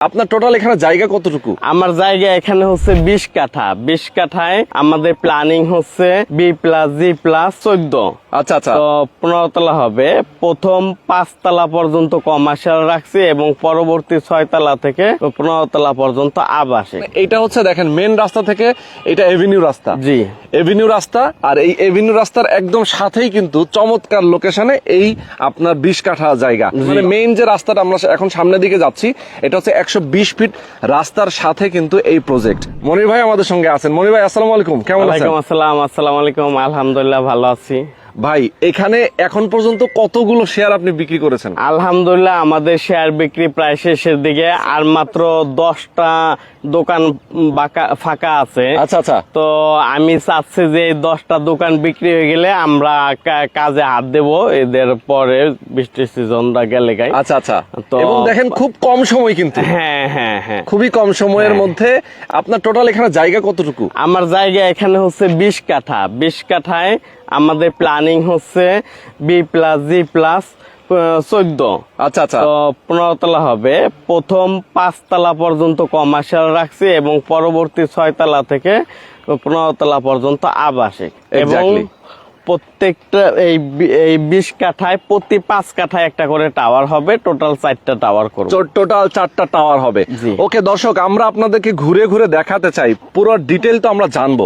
আপনার টোটাল এখানে জায়গা কতটুকু? আমার জায়গা এখানে হচ্ছে বিশ কাঠা। বিশ কাঠায় আমাদের প্ল্যানিং হচ্ছে বি প্লাস জি প্লাস চোদ্দ। আচ্ছা আচ্ছা। তো পনেরো তলা হবে। প্রথম পাঁচতলা পর্যন্ত কমার্শিয়াল রাখছি এবং পরবর্তী ছয় তলা থেকে পনেরো তলা পর্যন্ত আবাসিক এটা হচ্ছে দেখেন মেন রাস্তা থেকে এটা এভিনিউ রাস্তা। জি। এভিনিউ রাস্তা আর এই এভিনিউ রাস্তার একদম সাথেই কিন্তু চমৎকার লোকেশনে এই আপনার বিশ কাঠা জায়গা। মানে মেইন যে রাস্তাটা আমরা এখন সামনের দিকে যাচ্ছি এটা হচ্ছে একশো বিশ ফিট রাস্তার সাথে কিন্তু এই প্রজেক্ট মনির ভাই আমাদের সঙ্গে আছেন। মনির ভাই আসসালামু আলাইকুম। কেমন আছেন? আসসালাম আসসালামু আলাইকুম। আলহামদুলিল্লাহ ভালো আছি। ভাই এখানে এখন পর্যন্ত কতগুলো শেয়ার আপনি বিক্রি করেছেন? আলহামদুলিল্লাহ আমাদের শেয়ার বিক্রি প্রায় শেষের দিকে। আর মাত্র দশটা দোকান বাকা- ফাঁকা আছে। আচ্ছা আচ্ছা। তো আমি চাচ্ছি যে দশটা দোকান বিক্রি হয়ে গেলে আমরা কাজে হাত দেব। এদের পরে বৃষ্টির সিজনটা গেলে গাই। আচ্ছা আচ্ছা। তো- দেখেন খুব কম সময় কিন্তু। হ্যাঁ হ্যাঁ হ্যাঁ। খুবই কম সময়ের মধ্যে আপনার টোটাল এখানে জায়গা কতটুকু? আমার জায়গা এখানে হচ্ছে বিশ কাঠা। বিশ কাঠায় আমাদের প্ল্যানিং হচ্ছে বি প্লাস জি প্লাস চোদ্দ আচ্ছা আচ্ছা। পনেরো তলা হবে। প্রথম পাঁচ পাঁচতলা পর্যন্ত কমার্শিয়াল রাখছি এবং পরবর্তী ছয় তলা থেকে পনেরো তলা পর্যন্ত আবাসিক। এবং. প্রত্যেকটা এই এই বিশ কাঠায় প্রতি পাঁচ কাঠায় একটা করে টাওয়ার হবে টোটাল চারটা টাওয়ার করব। টোটাল চারটা টাওয়ার হবে। ওকে দর্শক আমরা আপনাদেরকে ঘুরে ঘুরে দেখাতে চাই। পুরো ডিটেল তো আমরা জানব।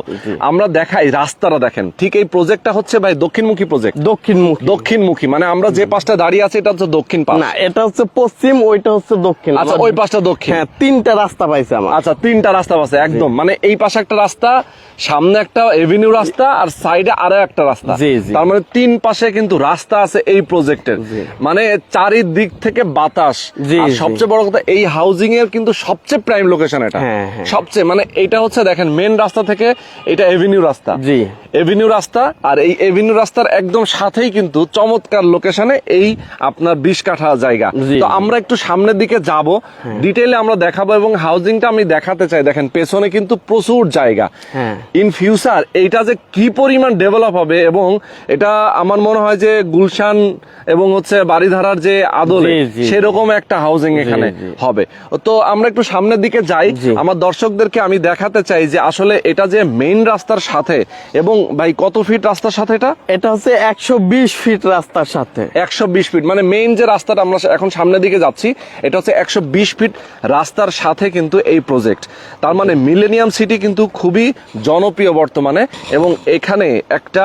আমরা দেখাই রাস্তাটা দেখেন। ঠিক এই প্রজেক্টটা হচ্ছে ভাই দক্ষিণমুখী প্রজেক্ট দক্ষিণ মুখ দক্ষিণমুখী মানে আমরা যে পাশটা দাঁড়িয়ে আছি এটা হচ্ছে দক্ষিণ পাশ। না এটা হচ্ছে পশ্চিম ওইটা হচ্ছে দক্ষিণ। আচ্ছা ওই পাশটা দক্ষিণ। হ্যাঁ তিনটা রাস্তা পাইছে আমার। আচ্ছা তিনটা রাস্তা পাইছে একদম। মানে এই পাশে একটা রাস্তা সামনে একটা এভিনিউ রাস্তা আর সাইডে আরও একটা রাস্তা। জি, জি। তার মানে তিন পাশে কিন্তু রাস্তা আছে এই প্রজেক্টের মানে চারিদিক থেকে বাতাস। জি, সবচেয়ে বড় কথা এই হাউজিং এর কিন্তু সবচেয়ে প্রাইম লোকেশন এটা। হ্যাঁ, হ্যাঁ। সবচেয়ে মানে এটা হচ্ছে দেখেন মেন রাস্তা থেকে এটা এভিনিউ রাস্তা। জি। এভিনিউ রাস্তা আর এই এভিনিউ রাস্তার একদম সাথেই কিন্তু চমৎকার লোকেশনে এই আপনার বিশ কাঠা জায়গা। তো আমরা একটু সামনের দিকে যাব। ডিটেইলে আমরা দেখাবো এবং হাউজিংটা আমি দেখাতে চাই। দেখেন পেছনে কিন্তু প্রচুর জায়গা। হ্যাঁ। ইন ফিউচার এইটা যে কি পরিমাণ ডেভেলপ হবে এবং এটা আমার মনে হয় যে গুলশান এবং হচ্ছে বাড়িধারার যে আদলে। সেরকম একটা হাউজিং এখানে হবে। তো আমরা একটু সামনের দিকে যাই। আমার দর্শকদেরকে আমি দেখাতে চাই যে আসলে এটা যে মেইন রাস্তার সাথে এবং ভাই কত ফিট রাস্তার সাথে এটা? এটা হচ্ছে একশো বিশ ফিট রাস্তার সাথে। একশো বিশ ফিট মানে মেইন যে রাস্তাটা আমরা এখন সামনের দিকে যাচ্ছি এটা হচ্ছে একশো বিশ ফিট রাস্তার সাথে কিন্তু এই প্রজেক্ট তার মানে মিলেনিয়াম সিটি কিন্তু খুবই জনপ্রিয় বর্তমানে এবং এখানে একটা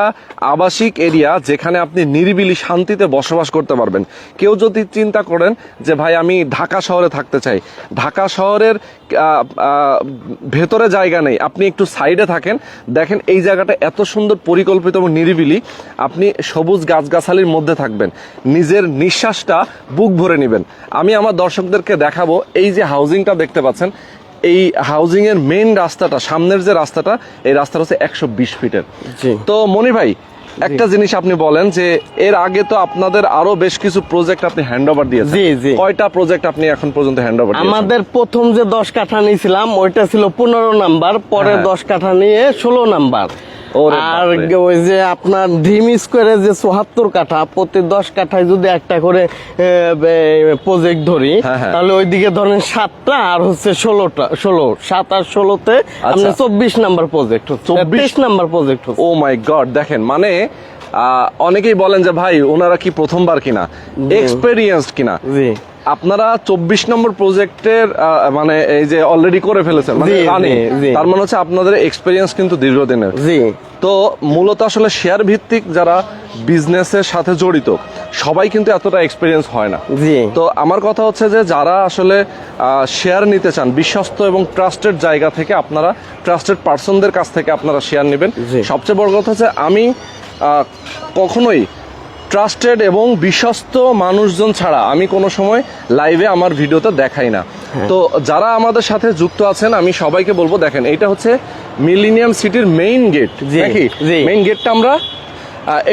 আবাসিক এরিয়া যেখানে আপনি নিরিবিলি শান্তিতে বসবাস করতে পারবেন। কেউ যদি চিন্তা করেন যে ভাই আমি ঢাকা শহরে থাকতে চাই। ঢাকা শহরের ভেতরে জায়গা নেই। আপনি একটু সাইডে থাকেন দেখেন এই জায়গাটা এত সুন্দর পরিকল্পিত এবং নিরিবিলি আপনি সবুজ গাছগাছালির মধ্যে থাকবেন। নিজের নিঃশ্বাসটা বুক ভরে নেবেন। আমি আমার দর্শকদেরকে দেখাবো এই যে হাউজিংটা দেখতে পাচ্ছেন। এই হাউজিং এর মেইন রাস্তাটা সামনের যে রাস্তাটা এই রাস্তাটা হচ্ছে একশো বিশ ফিটের। জি। তো মনি ভাই একটা জিনিস আপনি বলেন যে এর আগে তো আপনাদের আরও বেশ কিছু প্রজেক্ট আপনি হ্যান্ড ওভার দিয়েছেন। জি, জি। কয়টা প্রজেক্ট আপনি এখন পর্যন্ত হ্যান্ড ওভার আমাদের প্রথম যে দশ কাঠা নিয়েছিলাম ওইটা ছিল পনেরো নাম্বার পরে হ্যাঁ। দশ কাঠা নিয়ে ষোলো নাম্বার আর ওই যে আপনার স্কোয়ারে যে চুয়াত্তর কাঠা প্রতি দশ কাঠায় যদি একটা করে প্রজেক্ট ধরি হ্যাঁ, হ্যাঁ। তাহলে ওইদিকে ধরেন সাতটা আর হচ্ছে ষোলোটা ষোলো সাত আর ষোলোতে আপনার চব্বিশ নাম্বার প্রজেক্ট চব্বিশ? নাম্বার প্রজেক্ট হচ্ছে। ও মাই গড দেখেন মানে অনেকেই বলেন যে ভাই ওনারা কি প্রথমবার কিনা? এক্সপেরিয়েন্সড কিনা? জি। আপনারা চব্বিশ নম্বর প্রজেক্টের মানে এই যে অলরেডি করে ফেলেছেন মানে। তার মানে হচ্ছে আপনাদের এক্সপিরিয়েন্স কিন্তু দীর্ঘদিনের। জি। তো মূলত আসলে শেয়ার ভিত্তিক যারা বিজনেসের সাথে জড়িত সবাই কিন্তু এতটা এক্সপিরিয়েন্স হয় না। জি। তো আমার কথা হচ্ছে যে যারা আসলে শেয়ার নিতে চান বিশ্বস্ত এবং ট্রাস্টেড জায়গা থেকে আপনারা ট্রাস্টেড পার্সনদের কাছ থেকে আপনারা শেয়ার নেবেন। সবচেয়ে বড় কথা হচ্ছে আমি কখনোই ট্রাস্টেড এবং বিশ্বস্ত মানুষজন ছাড়া আমি কোনো সময় লাইভে আমার ভিডিওতে দেখাই না। তো যারা আমাদের সাথে যুক্ত আছেন আমি সবাইকে বলব দেখেন এটা হচ্ছে মিলিনিয়াম সিটির মেইন গেট নাকি। মেইন গেটটা আমরা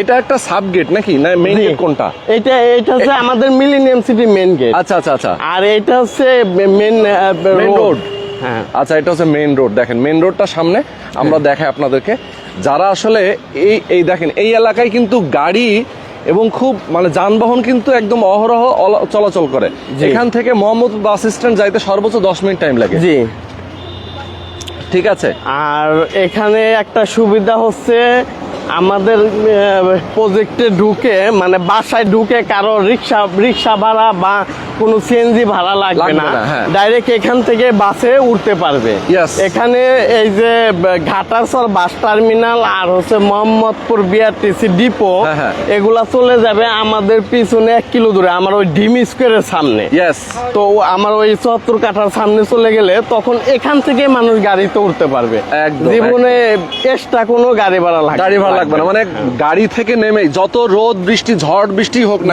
এটা একটা সাব গেট নাকি? না মেইন গেট কোনটা? এটা এটা হচ্ছে আমাদের মিলিনিয়াম সিটি মেন গেট আচ্ছা আচ্ছা আচ্ছা। আর এটা হচ্ছে মেন মেন রোড হ্যাঁ। আচ্ছা এটা হচ্ছে মেইন রোড দেখেন মেইন রোডটা সামনে আমরা দেখাই আপনাদেরকে। যারা আসলে এই এই দেখেন এই এলাকায় কিন্তু গাড়ি এবং খুব মানে যানবাহন কিন্তু একদম অহরহ চলাচল করে। এখান থেকে মোহাম্মদ বাস স্ট্যান্ড যাইতে সর্বোচ্চ দশ মিনিট টাইম লাগে। জি। ঠিক আছে? আর এখানে একটা সুবিধা হচ্ছে আমাদের প্রজেক্টে ঢুকে মানে বাসায় ঢুকে কারও রিক্সা রিক্সা ভাড়া বা কোনো সিএনজি ভাড়া লাগবে না। না, হ্যাঁ। ডাইরেক্ট এখান থেকে বাসে উঠতে পারবে। এখানে এই যে ঘাটাসর বাস টার্মিনাল আর হচ্ছে মোহাম্মদপুর বিআরটিসি ডিপো হ্যাঁ, হ্যাঁ। এগুলা চলে যাবে আমাদের পিছনে এক কিলো দূরে আমার ওই ডিম স্কোয়ারের সামনে। তো আমার ওই চুয়াত্তর কাঠার সামনে চলে গেলে তখন এখান থেকে মানুষ গাড়িতে উঠতে পারবে। জীবনে এক্সট্রা কোনো গাড়ি ভাড়া লাগবে গাড়ি ভাড়া লাগবে না মানে গাড়ি থেকে নেমে যত রোদ বৃষ্টি ঝড় বৃষ্টি হোক না।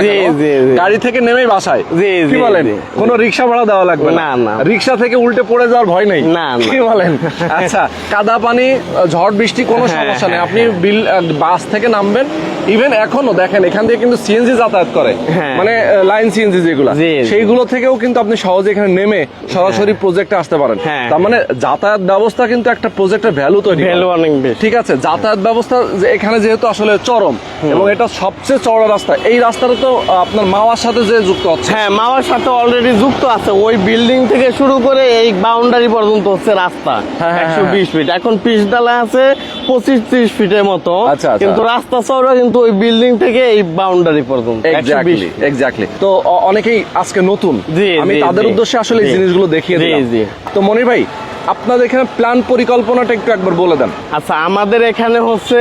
গাড়ি থেকে নেমেই বাসায়। জি, কি বলেন। কোনো রিক্সা ভাড়া দেওয়া লাগবে না, না। রিক্সা থেকে উল্টে পড়ে যাওয়ার ভয় নেই? না। কি বলেন? আচ্ছা কাদা পানি ঝড় বৃষ্টি কোনো হ্যাঁ, সমস্যা নেই। হ্যাঁ, আপনি বিল বাস থেকে নামবেন। ইভেন এখনও দেখেন এখান কিন্তু সিএনজি যাতায়াত করে। হ্যাঁ। মানে লাইন সিএনজি যেগুলো। সেইগুলো থেকেও কিন্তু আপনি সহজে এখানে নেমে সরাসরি প্রজেক্টে আসতে পারেন। হ্যাঁ। তার মানে যাতায়াত ব্যবস্থা কিন্তু একটা প্রজেক্টের ভ্যালু তৈরি ভ্যালু অনেক ঠিক আছে যাতায়াত ব্যবস্থা যে এখানে যেহেতু আসলে চরম এবং এটা সবচেয়ে চওড়া রাস্তা এই রাস্তাটা তো আপনার মাওয়ার সাথে যে যুক্ত হচ্ছে। হ্যাঁ মামার সাথে অলরেডি যুক্ত আছে। ওই বিল্ডিং থেকে শুরু করে এই বাউন্ডারি পর্যন্ত হচ্ছে রাস্তা। হ্যাঁ, হ্যাঁ, একশো বিশ ফিট এখন পিচ ডালা আছে পঁচিশ ত্রিশ ফিটের মতো। আচ্ছা, আচ্ছা। কিন্তু রাস্তা চওড়া কিন্তু ওই বিল্ডিং থেকে এই বাউন্ডারি পর্যন্ত। এক্স্যাক্টলি তো অনেকেই আজকে নতুন। আমি তাদের উদ্দেশ্যে আসলে এই। জিনিসগুলো দেখিয়ে দিলাম। তো মনির ভাই আপনাদের এখানে প্ল্যান পরিকল্পনাটা একটু একবার বলে দেন। আচ্ছা আমাদের এখানে হচ্ছে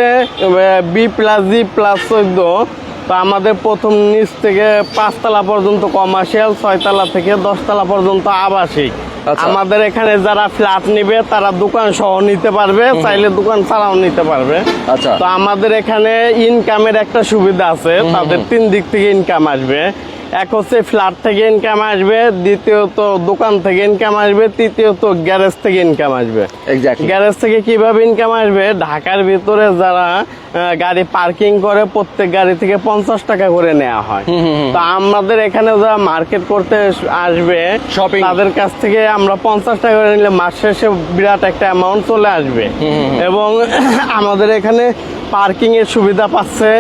বি প্লাস জি প্লাস চোদ্দ। তো আমাদের প্রথম নিচ থেকে পাঁচতলা পর্যন্ত কমার্শিয়াল ছয়তলা থেকে দশতলা পর্যন্ত আবাসিক। আচ্ছা। আমাদের এখানে যারা ফ্ল্যাট নিবে তারা দোকান সহ নিতে পারবে চাইলে দোকান ছাড়াও নিতে পারবে। আচ্ছা। তো আমাদের এখানে ইনকামের একটা সুবিধা আছে তাদের তিন দিক থেকে ইনকাম আসবে। এক হচ্ছে ফ্ল্যাট থেকে ইনকাম আসবে দ্বিতীয়ত দোকান থেকে ইনকাম আসবে তৃতীয়ত গ্যারেজ থেকে ইনকাম আসবে। গ্যারেজ থেকে কীভাবে ইনকাম আসবে? ঢাকার ভিতরে যারা গাড়ি পার্কিং করে প্রত্যেক গাড়ি থেকে পঞ্চাশ টাকা করে নেওয়া হয়। তো আমাদের এখানে যারা মার্কেট করতে আসবে। তাদের কাছ থেকে আমরা পঞ্চাশ টাকা করে নিলে মাস শেষে বিরাট একটা অ্যামাউন্ট চলে আসবে। এবং আমাদের এখানে পার্কিং এর সুবিধা পাচ্ছে।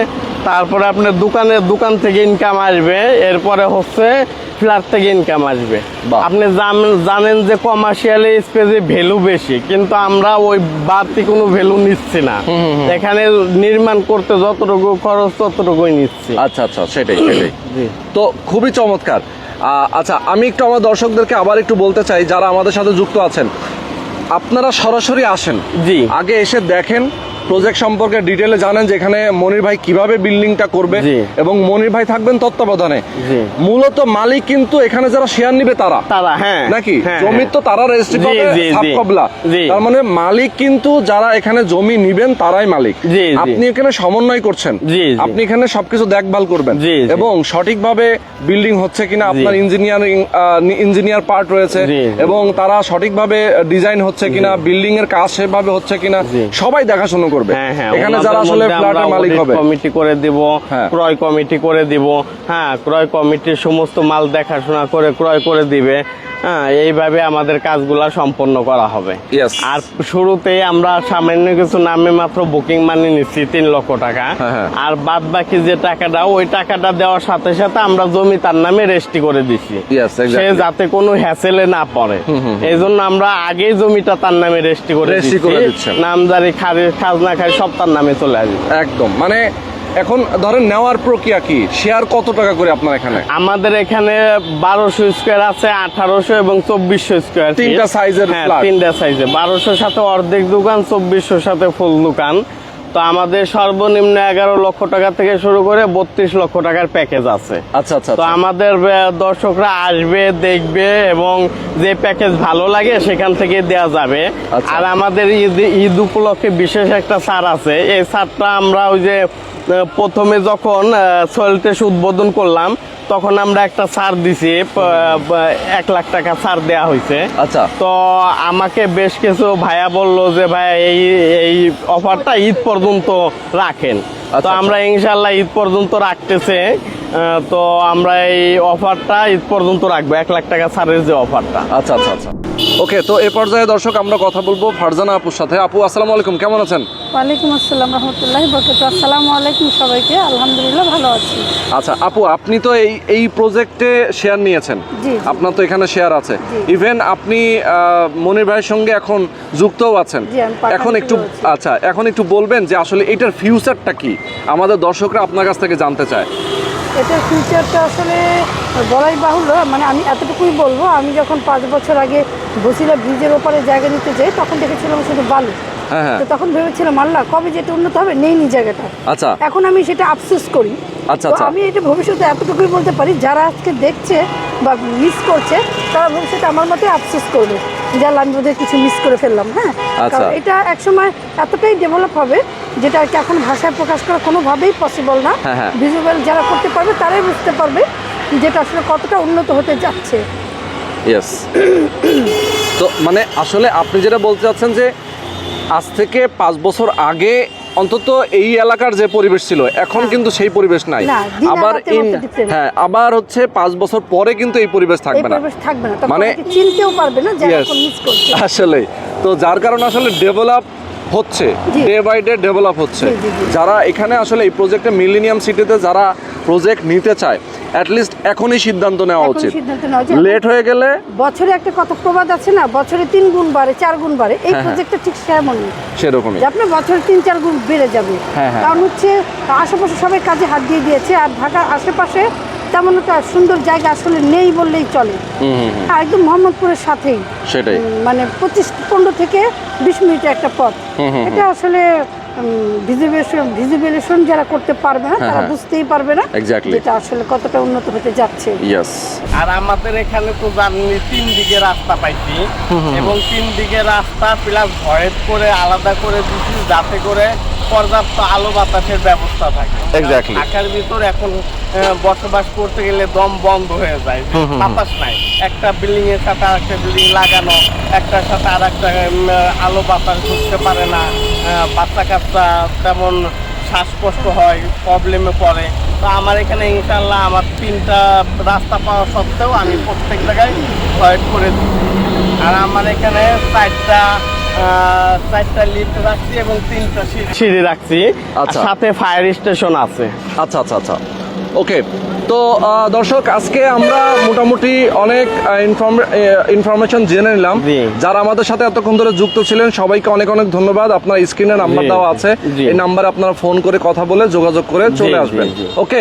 তারপরে আপনার দোকানে দোকান থেকে ইনকাম আসবে এরপরে হচ্ছে ফ্ল্যাট থেকে ইনকাম আসবে। আপনি জান- জানেন যে কমার্শিয়াল স্পেসে ভ্যালু বেশি কিন্তু আমরা ওই বাড়তি কোনো ভ্যালু নিচ্ছি না। এখানে নির্মাণ করতে যতটুকু খরচ ততটুকুই নিচ্ছি। আচ্ছা আচ্ছা সেটাই সেটাই। জি। তো খুবই চমৎকার। আচ্ছা আমি একটু আমার দর্শকদেরকে আবার একটু বলতে চাই যারা আমাদের সাথে যুক্ত আছেন। আপনারা সরাসরি আসেন। জি। আগে এসে দেখেন প্রজেক্ট সম্পর্কে ডিটেলে জানেন যে এখানে মনির ভাই কীভাবে বিল্ডিংটা করবে এবং মনির ভাই থাকবেন তত্ত্বাবধানে। মূলত মালিক কিন্তু এখানে যারা শেয়ার নিবে তারা। তারা হ্যাঁ। নাকি? হ্যাঁ, জমি তো তারা রেজিস্ট্রি করবে। সাবকবলা তার মানে মালিক কিন্তু যারা এখানে জমি নিবেন তারাই মালিক। আপনি এখানে সমন্বয় করছেন। আপনি এখানে সবকিছু দেখভাল করবেন। এবং সঠিকভাবে বিল্ডিং হচ্ছে কিনা আপনার ইঞ্জিনিয়ারিং ইঞ্জিনিয়ার পার্ট রয়েছে। এবং তারা সঠিকভাবে ডিজাইন হচ্ছে কিনা বিল্ডিং এর কাজ সেভাবে হচ্ছে কিনা সবাই দেখাশোনা করবে। হ্যাঁ হ্যাঁ এখানে যারা আসলে ফ্ল্যাটের মালিক হবে। কমিটি করে দিব হ্যাঁ। ক্রয় কমিটি করে দিব হ্যাঁ ক্রয় কমিটির সমস্ত মাল দেখাশোনা করে ক্রয় করে দিবে। হ্যাঁ এইভাবে আমাদের কাজগুলা সম্পন্ন করা হবে। আর শুরুতেই আমরা সামান্য কিছু নামে মাত্র বুকিং মানি নিচ্ছি তিন লক্ষ টাকা। হ্যাঁ, হ্যাঁ। আর বাদ বাকি যে টাকাটা ওই টাকাটা দেওয়ার সাথে সাথে আমরা জমি তার নামে রেস্টি করে দিচ্ছি। সে যাতে কোনো হ্যাসেলে না পড়ে। এই জন্য আমরা আগেই জমিটা তার নামে রেজিস্ট্রি করে দিচ্ছি। খারি খাজনা খাই সব তার নামে চলে আসবে। একদম। মানে এখন ধরেন নেওয়ার প্রক্রিয়া কি? শেয়ার কত টাকা করে আপনার এখানে? আমাদের এখানে বারোশো স্কোয়ার আছে আঠারোশো এবং চব্বিশশো স্কোয়ার তিনটা size-এর তিনটা সাইজে বারোশোর সাথে অর্ধেক দোকান চব্বিশশোর সাথে ফুল দোকান। তো আমাদের সর্বনিম্ন এগারো লক্ষ টাকা থেকে শুরু করে বত্রিশ লক্ষ টাকার প্যাকেজ আছে। আচ্ছা আচ্ছা তো আচ্ছা। আমাদের দর্শকরা আসবে দেখবে এবং যে প্যাকেজ ভালো লাগে সেখান থেকে দেওয়া যাবে। আচ্ছা। আর আমাদের ঈদ ঈদ উপলক্ষে বিশেষ একটা ছাড় আছে। এই ছাড়টা আমরা ওই যে প্রথমে যখন সয়েল টেস্ট উদ্বোধন করলাম তখন আমরা একটা সার দিছি এক লাখ টাকা সার দেয়া হয়েছে। আচ্ছা। তো আমাকে বেশ কিছু ভাইয়া বলল যে ভাই এই এই অফারটা ঈদ পর্যন্ত রাখেন। তো আচ্ছা। আমরা ইনশাল্লাহ ঈদ পর্যন্ত রাখতেছে। তো আমরা এই অফারটা ঈদ পর্যন্ত রাখব। এক লাখ টাকা ছাড়ের যে অফারটা। আচ্ছা আচ্ছা আচ্ছা। ওকে তো এ পর্যায়ে দর্শক আমরা কথা বলব ফারজানা আপুর সাথে। আপু আসসালামু আলাইকুম কেমন আছেন? ওয়ালাইকুম আসসালাম রহমতুল্লাহ বরকত আসসালামু আলাইকুম সবাইকে আলহামদুলিল্লাহ ভালো আছি। আচ্ছা আপু আপনি তো এই এই প্রজেক্টে শেয়ার নিয়েছেন। আপনার তো এখানে শেয়ার আছে। ইভেন আপনি আহ, মনির ভাইয়ের সঙ্গে এখন যুক্তও আছেন। এখন একটু আচ্ছা এখন একটু বলবেন যে আসলে এটার ফিউচারটা কি? আমাদের দর্শকরা আপনার কাছ থেকে জানতে চায়। এটার ফিউচারটা আসলে বলাই বাহুল্য। মানে আমি এতটুকুই বলব আমি যখন পাঁচ বছর আগে বসিলা ব্রিজের ওপারে জায়গা নিতে যাই তখন দেখেছিলাম শুধু বালু। হ্যাঁ হ্যাঁ। তো তখন ভেবেছিলাম আল্লাহ কবে যেটা উন্নত হবে নেই নি জায়গাটা। আচ্ছা। এখন আমি সেটা আফসোস করি। আচ্ছা, আচ্ছা। আমি এটা ভবিষ্যতে এতটুকুই বলতে পারি যারা আজকে দেখছে বা মিস করছে তারা ভবিষ্যতে আমার মতে আফসোস করবে। যে লাইন আমি বোধহয় কিছু মিস করে ফেললাম হ্যাঁ আচ্ছা। কারণ এটা একসময় এতটাই ডেভেলপ হবে যেটা আর কি এখন ভাষায় প্রকাশ করা কোনোভাবেই পসিবল না হ্যাঁ, হ্যাঁ। ভিজুয়াল যারা করতে পারবে তারাই বুঝতে পারবে যেটা আসলে কতটা উন্নত হতে যাচ্ছে ইয়েস তো মানে আসলে আপনি যেটা বলতে চাচ্ছেন যে আজ থেকে পাঁচ বছর আগে অন্তত এই এলাকার যে পরিবেশ ছিল এখন কিন্তু সেই পরিবেশ নাই। আবার হ্যাঁ আবার হচ্ছে পাঁচ বছর পরে কিন্তু এই পরিবেশ থাকবে না। মানে- চিনতেও পারবে না যে এখন মিস করছে। আসলে তো যার কারণে আসলে ডেভেলপ হচ্ছে। ডে বাই ডে ডেভেলপ হচ্ছে। যারা এখানে আসলে এই প্রজেক্টে মিলেনিয়াম সিটিতে যারা প্রজেক্ট নিতে চায় অ্যাটলিস্ট এখনই সিদ্ধান্ত নেওয়া উচিত। লেট হয়ে গেলে বছরে একটা কত প্রবাদ আছে না বছরে তিন গুণ বাড়ে চার গুণ বাড়ে এই হ্যাঁ, প্রজেক্টটা ঠিক সেমনই। সেরকমই। যে আপনার বছরে তিন চার গুণ বেড়ে যাবে। হ্যাঁ, হ্যাঁ। কারণ হচ্ছে আশেপাশে সবাই কাজে হাত দিয়ে দিয়েছে আর ঢাকার আশেপাশে তেমন একটা সুন্দর জায়গা আসলে নেই বললেই চলে। আর একদম মোহাম্মদপুরের সাথেই। সেটাই। মানে পঁচিশ পনেরো থেকে বিশ মিনিটের একটা পথ। এটা আসলে ভিজিবিলেশন ভিজিবিলেশন যারা করতে পারবে না হ্যাঁ, তারা হ্যাঁ। বুঝতেই পারবে না Exactly. যেটা আসলে কতটা উন্নত হতে যাচ্ছে। আর আমাদের এখানে তো জানি তিন দিকে রাস্তা পাইছি। এবং তিন দিকে রাস্তা প্লাস ভয়েস করে আলাদা করে দিচ্ছি যাতে করে পর্যাপ্ত আলো বাতাসের ব্যবস্থা থাকে. ঢাকার ভিতর এখন বসবাস করতে গেলে দম বন্ধ হয়ে যায়। বাতাস নাই। একটা বিল্ডিং এর সাথে আর একটা বিল্ডিং লাগানো একটার সাথে আর একটা আলো বাতাস ঢুকতে পারে না। বাচ্চা কাচ্চা তেমন শ্বাসকষ্ট হয় প্রবলেমে পড়ে। তো আমার এখানে ইনশাল্লাহ আমার তিনটা রাস্তা পাওয়া সত্ত্বেও আমি প্রত্যেক জায়গায় ভয়েড করে দিচ্ছি আর আমার এখানে চারটা চারটা লিফট রাখছি এবং তিনটা সিঁড়ি রাখছি। আচ্ছা। সাথে ফায়ার স্টেশন আছে। আচ্ছা আচ্ছা আচ্ছা। ওকে তো দর্শক আজকে আমরা মোটামুটি অনেক ইনফরমেশন জেনে নিলাম। যারা আমাদের সাথে এতক্ষণ ধরে যুক্ত ছিলেন সবাইকে অনেক অনেক ধন্যবাদ। আপনার স্ক্রিনে নাম্বার দেওয়া আছে। এই নাম্বারে আপনারা ফোন করে কথা বলে যোগাযোগ করে চলে আসবেন। ওকে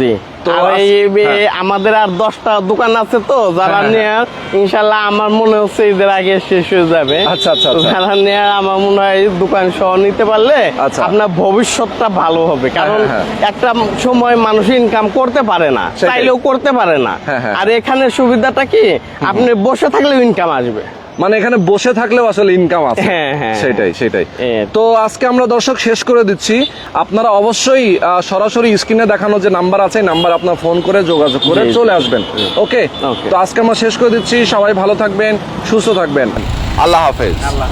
জি। তো এই হ্যাঁ। আমাদের আর দশটা দোকান আছে তো যারা হ্যাঁ, নিয়ে ইনশাল্লাহ আমার মনে হচ্ছে ঈদের আগে শেষ হয়ে যাবে। আচ্ছা, আচ্ছা, আচ্ছা। যারা নিয়ে আমার মনে হয় দোকান সহ নিতে পারলে আচ্ছা। আপনার ভবিষ্যৎটা ভালো হবে। কারণ হ্যাঁ, একটা সময় মানুষ ইনকাম করতে পারে না চাইলেও করতে পারে না। হ্যাঁ, হ্যাঁ। আর এখানে সুবিধাটা কি? আপনি বসে থাকলেও ইনকাম আসবে। মানে এখানে বসে থাকলেও আসলে ইনকাম আছে। হ্যাঁ, হ্যাঁ, সেটাই সেটাই। তো আজকে আমরা দর্শক শেষ করে দিচ্ছি। আপনারা অবশ্যই সরাসরি স্ক্রিনে দেখানো যে নাম্বার আছে নাম্বার আপনার ফোন করে যোগাযোগ করে। চলে আসবেন। ওকে তো আজকে আমরা শেষ করে দিচ্ছি। সবাই ভালো থাকবেন সুস্থ থাকবেন। আল্লাহ হাফেজ। আল্লাহ